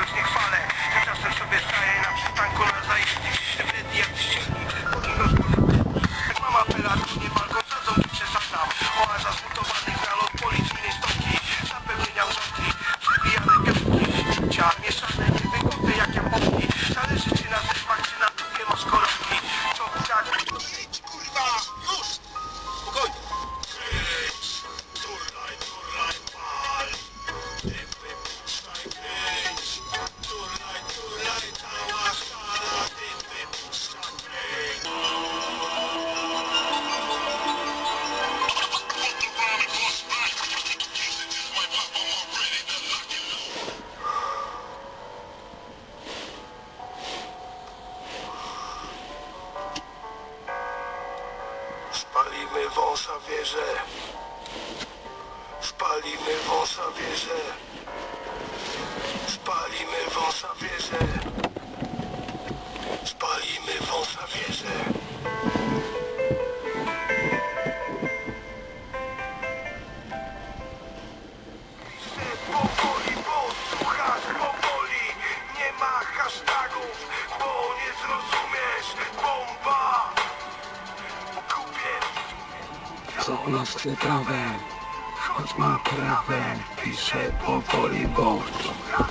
już niech fale Tymczasem sobie staję na przystanku na zajście. Wieżę. Spalimy wąsa wieżę. Spalimy wąsa wieżę. Spalimy wąsa wieżę. Powoli, bo słuchasz powoli. Nie ma hashtagów, bo nie zrozumiesz. Co nas ciekawe, choć ma prawę, pisze powoli, powoli.